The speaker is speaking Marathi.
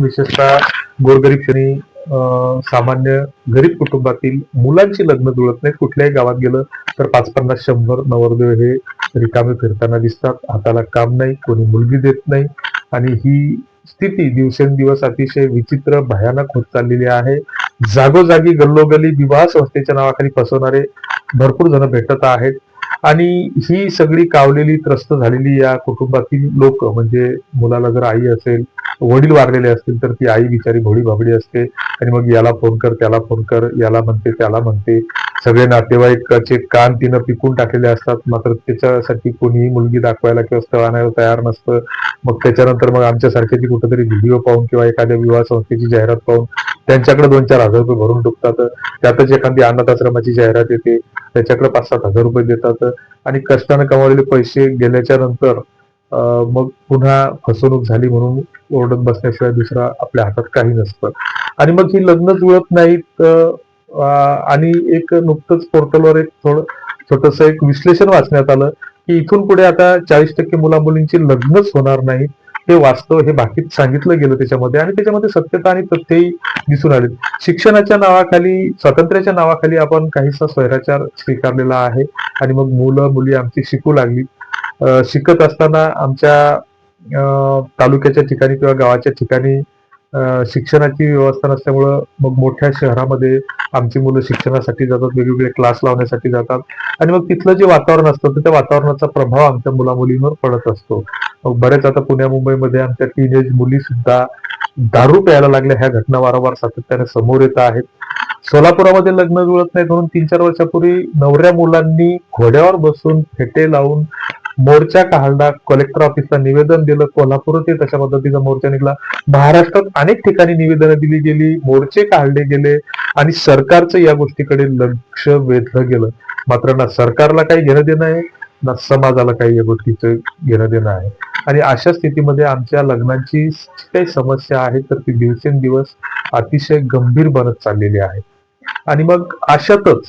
विशेषतः गोरगरीब श्रेणी सामान्य गरीब कुटुंबातील मुलांची लग्न जुळत नाहीत. कुठल्याही गावात गेलं तर पाच पन्नास शंभर नवरदेव हे रिकामे फिरताना दिसतात. हाताला काम नाही कोणी मुलगी देत नाही. आणि ही स्थिती दिवसेंदिवस अतिशय विचित्र भयानक होत चाललेली आहे. जागोजागी गल्लोगल्ली विवाह संस्थेच्या नावाखाली फसवणारे भरपूर जण भेटत आहेत. आणि ही सगळी कावलेली त्रस्त झालेली या कुटुंबातील लोक म्हणजे मुलाला जर आई असेल वडील वारलेले असतील तर ती आई बिचारी भोळी भाबडी असते. आणि मग याला फोन कर त्याला फोन कर याला म्हणते त्याला म्हणते. सगळे नातेवाईकाचे कान तिनं पिकून टाकलेले असतात. मात्र त्याच्यासाठी कोणीही मुलगी दाखवायला किंवा स्थळ आणायला तयार नसतं. मग त्याच्यानंतर मग आमच्यासारख्याची कुठेतरी व्हिडिओ पाहून किंवा एखाद्या विवाह संस्थेची जाहिरात पाहून त्यांच्याकडे दोन चार हजार रुपये भरून टाकतात त्यातच एखादी अनाथ आश्रमाची जाहिरात येते. त्याच्याकडे पाच सात हजार रुपये देतात. आणि कष्टाने कमावलेले पैसे गेल्याच्यानंतर मग पुन्हा फसवणूक झाली म्हणून ओरडत बसण्याशिवाय दुसरा आपल्या हातात काही नसतं. आणि मग ही लग्न जुळत नाहीत आणि एक नुकतंच पोर्टलवर एक थोडं छोटस एक विश्लेषण वाचण्यात आलं की इथून पुढे आता चाळीस टक्के मुला मुलींची लग्नच होणार नाहीत. हे वास्तव हे बाकीत सांगितलं गेलं त्याच्यामध्ये आणि त्याच्यामध्ये सत्यता आणि तथ्यही दिसून आले. शिक्षणाच्या नावाखाली स्वातंत्र्याच्या नावाखाली आपण काहीसा स्वैराचार स्वीकारलेला आहे आणि मग मुलं मुली आमची शिकू लागली. शिकत असताना आमच्या तालुक्याच्या ठिकाणी किंवा गावाच्या ठिकाणी शिक्षणाची व्यवस्था नसल्यामुळं मग मोठ्या शहरामध्ये आमची मुलं शिक्षणासाठी जातात वेगवेगळे क्लास लावण्यासाठी जातात. आणि मग तिथलं जे वातावरण असतं तर त्या वातावरणाचा प्रभाव आमच्या मुलामुलींवर पडत असतो. बऱ्याच आता पुण्या मुंबईमध्ये आमच्या टीनेज मुली सुद्धा दारू प्यायला लागल्या. ह्या घटना वारंवार सातत्याने समोर येत आहेत. सोलापुरामध्ये लग्न जुळत नाही म्हणून तीन चार वर्षापूर्वी नवऱ्या मुलांनी घोड्यावर बसून फेटे लावून मोर्चा काढला. कलेक्टर ऑफिसला निवेदन दिलं. कोल्हापूरात तशा पद्धतीचा मोर्चा निघाला. महाराष्ट्रात अनेक ठिकाणी निवेदनं दिली गेली. मोर्चे काढले गेले आणि सरकारचं या गोष्टीकडे लक्ष वेधलं गेलं. मात्र ना सरकारला काही घेणं देणं आहे ना समाजाला काही या गोष्टीचं घेणं देणं आहे. आणि अशा स्थितीमध्ये आमच्या लग्नाची काही समस्या आहे तर ती दिवसेंदिवस अतिशय गंभीर बनत चाललेली आहे. आणि मग अशातच